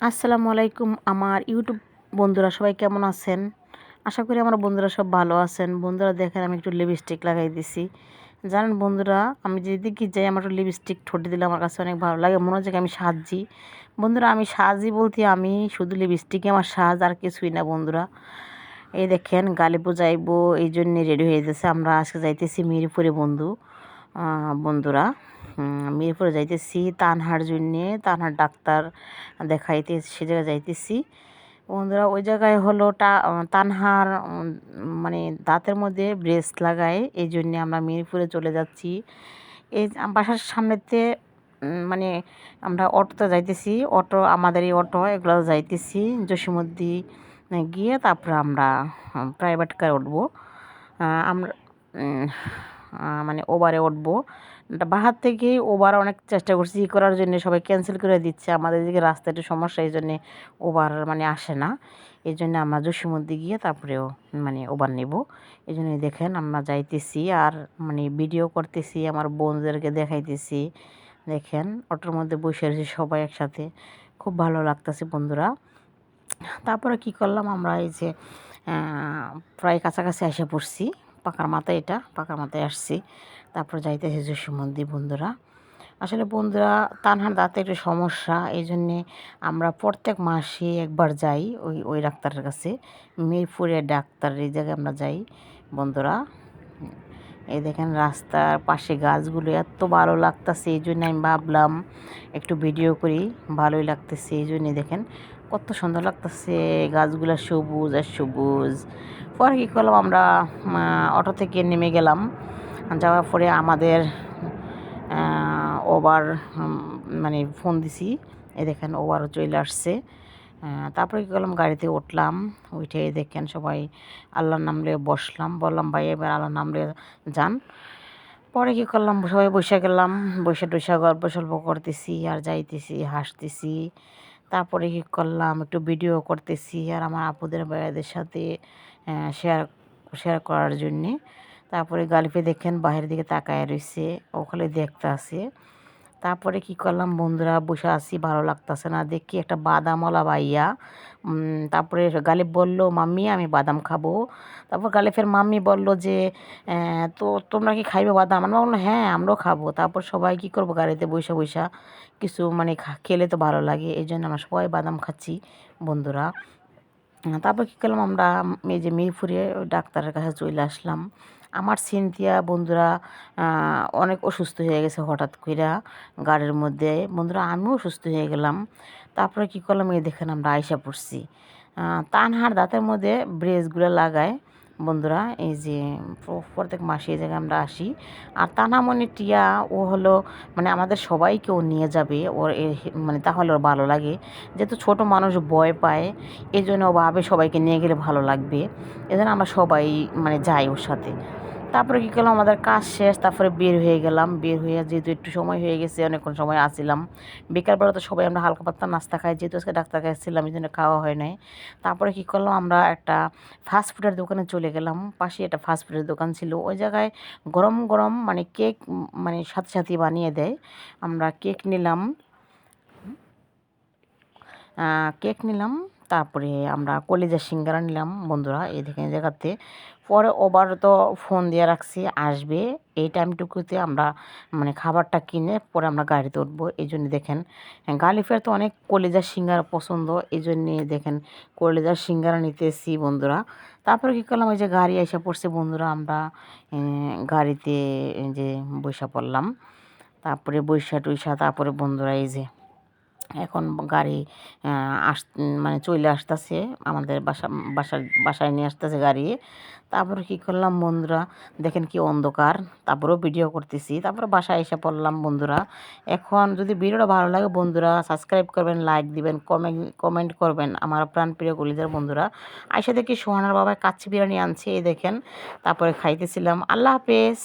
আসসালামু আলাইকুম আমার ইউটিউব বন্ধুরা, সবাই কেমন আছেন? আশা করি আমার বন্ধুরা সব ভালো আছেন। বন্ধুরা দেখেন, আমি একটু লিপস্টিক লাগাই দিছি। জানেন বন্ধুরা, আমি যেদিকে যাই আমার একটু লিপস্টিক ঠোঁটে দিলে আমার কাছে অনেক ভালো লাগে, মনে হচ্ছে আমি সাজছি বন্ধুরা, আমি সাজি বলতে আমি শুধু লিপস্টিকে আমার সাজ আর কিছুই না বন্ধুরা। এই দেখেন, গালি যাইবো এই জন্যে রেডি হয়ে যাচ্ছে আমরা আজকে যাইতেছি মিরপুরে বন্ধু। বন্ধুরা মিরপুরে যাইতেছি, তানহার জন্যে, তানহার ডাক্তার দেখাইতে, সে জায়গায় যাইতেছি। বন্ধুরা, ওই জায়গায় হলো টা, তানহার মানে দাঁতের মধ্যে ব্রেস লাগায়, এই জন্যে আমরা মিরপুরে চলে যাচ্ছি। এই বাসার সামনেতে মানে আমরা অটোতে যাইতেছি, অটো, আমাদের এই অটো এগুলো যাইতেছি, জসীমদ্দি গিয়ে তারপরে আমরা প্রাইভেট কার উঠবো। আমরা মানে ওভারে উঠবো। বাহার থেকেই ওভার অনেক চেষ্টা করছি, ই করার জন্য সবাই ক্যান্সেল করে দিচ্ছে। আমাদের এদিকে রাস্তা একটু সমস্যা, এই জন্যে ওভার মানে আসে না। এই জন্য আমরা মধ্যে গিয়ে তারপরেও মানে ওভার নেব। এই জন্য দেখেন আমরা যাইতেছি আর মানে ভিডিও করতেছি, আমার বোনদেরকে দেখাইতেছি। দেখেন অটোর মধ্যে বসে রয়েছি সবাই একসাথে। খুব ভালো লাগতেছে বন্ধুরা। তারপরে কি করলাম আমরা, এই যে প্রায় কাছাকাছি এসে পড়ছি। পাকার মাথায় এটা, পাকার মাথায় আসছি। তারপর যাইতেছে যশু মন্দির বন্ধুরা। আসলে বন্ধুরা, তানহার দাঁতে একটু সমস্যা এই জন্যে আমরা প্রত্যেক মাসে একবার যাই ওই ওই ডাক্তারের কাছে। মিরপুরের ডাক্তার এই জায়গায় আমরা যাই, বন্ধুরা। এই দেখেন রাস্তার পাশে গাছগুলো এত ভালো লাগতেছে, এই জন্য আমি ভাবলাম একটু ভিডিও করি, ভালোই লাগতেছে, এই জন্যে দেখেন কত সুন্দর লাগতেছে, গাছগুলো সবুজ আর সবুজ। পরে কী করলাম আমরা অটো থেকে নেমে গেলাম, যাওয়ার পরে আমাদের ওভার মানে ফোন দিছি এ দেখেন ওভারও চলে আসছে। তারপরে কী করলাম? গাড়িতে উঠলাম, উঠে দেখেন সবাই আল্লাহর নামলে বসলাম, বললাম, ভাই, এবার আল্লাহর নামলে যান। পরে কী করলাম? সবাই বসে গেলাম, বসে টসে গল্প সল্প করতেছি, আর যাইতেছি, হাসতেছি। তারপরে কী করলাম? একটু ভিডিও করতেছি, আর আমার আপুদের ভাইয়াদের সাথে শেয়ার শেয়ার করার জন্যে। তারপরে গালিপে দেখেন, বাহিরের দিকে তাকায় রয়েছে ওখানে দেখতে আসে তারপরে কি করলাম, বন্ধুরা, বসে আসি ভালো লাগতেছে না। দেখি একটা বাদামওয়ালা বাইয়া তারপরে গালিব বলল, মাম্মি, আমি বাদাম খাব। তারপর গালিফের মাম্মি বলল যে তো তোমরা কি খাইবে বাদাম? আমরা বলল হ্যাঁ আমরাও খাব। তারপর সবাই কি করব, গাড়িতে বৈশা বৈশা কিছু মানে খেলে তো ভালো লাগে, এই জন্য আমরা সবাই বাদাম খাচ্ছি, বন্ধুরা। তারপর কী করলাম, আমরা এই যে মিরপুরে ডাক্তারের কাছে চলে আসলাম। আমার সিনথিয়া বন্ধুরা অনেক অসুস্থ হয়ে গেছে হঠাৎ করে গাড়ির মধ্যে। বন্ধুরা, আমিও অসুস্থ হয়ে গেলাম। তারপরে কী করলাম? এই দেখেন আমরা আয়সা পড়ছি। তানহার দাঁতের মধ্যে ব্রেসগুলো লাগায়। বন্ধুরা, এই যে প্রত্যেক মাসে এই জায়গায় আমরা আসি। আর তানামণি টিয়া, ও হলো মানে আমাদের সবাইকে ও নিয়ে যাবে। ওর মানে তাহলে ওর ভালো লাগে। যেহেতু ছোট মানুষ ভয় পায় এই জন্য ও ভাবে সবাইকে নিয়ে গেলে ভালো লাগবে। এজন্য আমরা সবাই মানে যাই ওর সাথে। তারপরে কী করলাম, আমাদের কাজ শেষ, তারপরে বের হয়ে গেলাম। বের হয়ে যেহেতু একটু সময় হয়ে গেছে, অনেকক্ষণ সময় আসছিলাম বিকালবেলা তো সবাই আমরা হালকা পাতলা নাস্তা খাই, যেহেতু আজকে ডাক্তার কাছে ছিলাম, এই জন্য খাওয়া হয় নাই। তারপরে কী করলাম, আমরা একটা ফাস্টফুডের দোকানে চলে গেলাম। পাশে একটা ফাস্টফুডের দোকান ছিল। ওই জায়গায় গরম গরম মানে কেক মানে সাথে সাথে বানিয়ে দেয়। আমরা কেক নিলাম। কেক নিলাম। তারপরে আমরা কলেজের সিঙ্গারা নিলাম, বন্ধুরা, এই দেখেন জায়গাতে। পরে ওবার তো ফোন দিয়ে রাখছি, আসবে। এই টাইমটুকুতে আমরা মানে খাবারটা কিনে পরে আমরা গাড়িতে উঠবো। এই জন্য দেখেন গালিফের তো অনেক কলেজার সিঙ্গারা পছন্দ। এই জন্যে দেখেন, কলেজার সিঙ্গারা নিতেছি, বন্ধুরা। তারপরে কী করলাম, ওই যে গাড়ি এসে পড়ছে, বন্ধুরা, আমরা গাড়িতে যে বৈশা পড়লাম। তারপরে বৈশা টৈশা তারপরে বন্ধুরা, এই যে এখন গাড়ি আস মানে চলে আসতেছে, আমাদের বাসা, বাসার, বাসায় নিয়ে আসতেছে গাড়ি। তারপরে কী করলাম বন্ধুরা, দেখেন কি অন্ধকার, তারপরেও ভিডিও করতেছি। তারপরে বাসায় এসে পড়লাম বন্ধুরা। এখন যদি ভিডিওটা ভালো লাগে বন্ধুরা সাবস্ক্রাইব করবেন লাইক দিবেন কমেন্ট কমেন্ট করবেন আমার প্রাণপ্রিয় গলিদের বন্ধুরা। আইসা দেখি সোহানার বাবা কাচ্চি বিরিয়ানি আনছে, এই দেখেন। তারপরে খাইতেছিলাম। আল্লাহ হাফেজ।